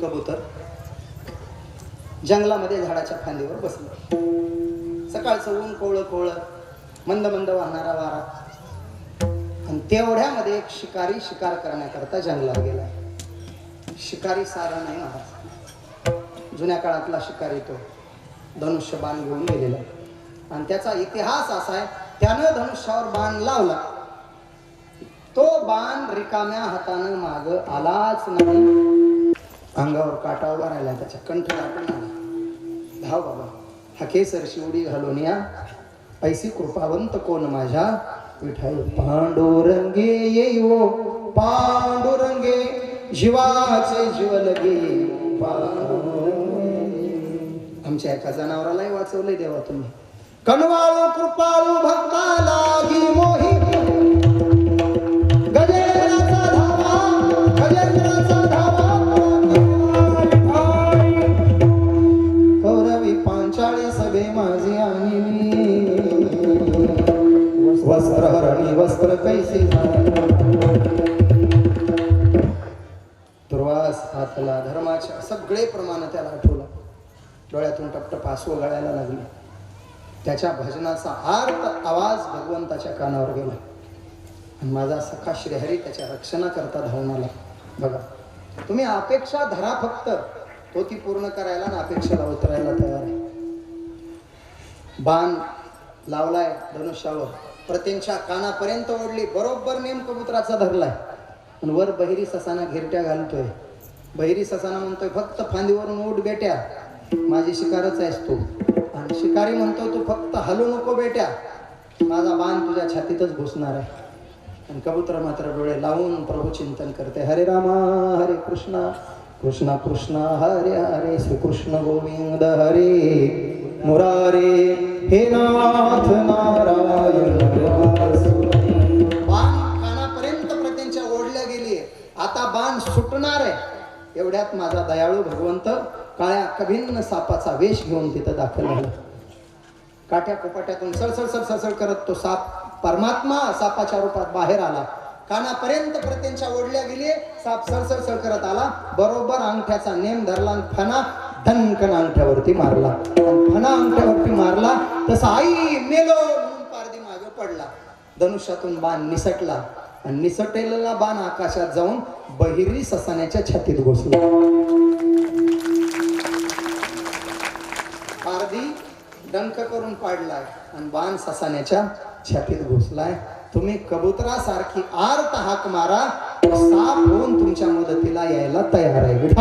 कबूतर जंगलामध्ये झाडाच्या फांदीवर बसलं. सकाळचं ऊन कोवळं कोवळं मंद मंद वाहणारा वारा. आणि तेवढ्यामध्ये एक शिकारी शिकार करण्याकरता जंगलावर गेला. शिकारी सारा नाही महाराज. जुन्या काळातला शिकारी तो धनुष्य बाण घेऊन गेलेला. आणि त्याचा इतिहास असा आहे त्यानं धनुष्यावर बाण लावला. तो बाण रिकाम्या हातानं माग आलाच नाही. अंगावर काटा उभा राहिला त्याच्या कंठ दाटून आला. धाव बाबा हा केसर शिवडी घालून या. ऐसी कृपावंत कोण माझ्या? विठाई पांडुरंगे येयो पांडुरंगे जीवाचे जीव लगे आमच्या एका जनावरालाही वाचवले देवा तुम्ही. कनवाळू कृपाळू भक्ता लागी वस्त्र हरणी वस्त्र कैसे दुर्वास हातला धर्माच्या सगळे प्रमाण त्याला आठवलं. डोळ्यातून टपटप आसू गळायला लागले. त्याच्या भजनाचा आर्त आवाज भगवंताच्या कानावर गेला. आणि माझा सखा श्रीहरी त्याच्या रक्षणाकरता धावून आला. बघा तुम्ही अपेक्षा धरा फक्त. तो ती पूर्ण करायला ना अपेक्षेला उतरायला तयार आहे. बाण लावलाय धनुष्यावर. प्रत्यंच्या कानापर्यंत ओढली. बरोबर नेम कबुतराचा धरलाय. पण वर बहिरी ससाना घेरट्या घालतोय. बहिरी ससाना म्हणतोय फक्त फांदीवरून उठ बेट्या. माझी शिकारच आहेस तू. आणि शिकारी म्हणतो तू फक्त हलू नको बेट्या. माझा बाण तुझ्या छातीतच घुसणार आहे. आणि कबुतर मात्र डोळे लावून प्रभू चिंतन करते हरे रामा हरे कृष्णा कृष्णा कृष्णा हरे हरे श्रीकृष्ण गोविंद हरे मुरारे हे नाथ ना सुटणार आहे. एवढ्यात माझा दयाळू भगवंत काळ्या कभिन्न सापाचा वेश घेऊन तिथं दाखल झाला. काठ्या कोपाट्यातून सळसळ सळसळ करत तो साप परमात्मा सापाच्या रूपात बाहेर आला. कानापर्यंत प्रत्यंच्या ओढल्या गेली. साप सळसळ सळ करत आला. बरोबर अंगठ्याचा नेम धरला आणि फणा धनकन अंगठ्यावरती मारला. आणि फणा अंगठ्यावरती मारला तसा आई मेलो म्हणून पारदी मागे पडला. धनुष्यातून बाण निसटला. आणि निसटलेला बाण आकाशात जाऊन बहिरी ससाण्याच्या छातीत घुसला. पारधी डंक करून पाडलाय आणि बाण ससाण्याच्या छातीत घुसलाय. तुम्ही कबुतरासारखी आर्त हाक मारा साप होऊन तुमच्या मदतीला यायला तयार आहे. विठा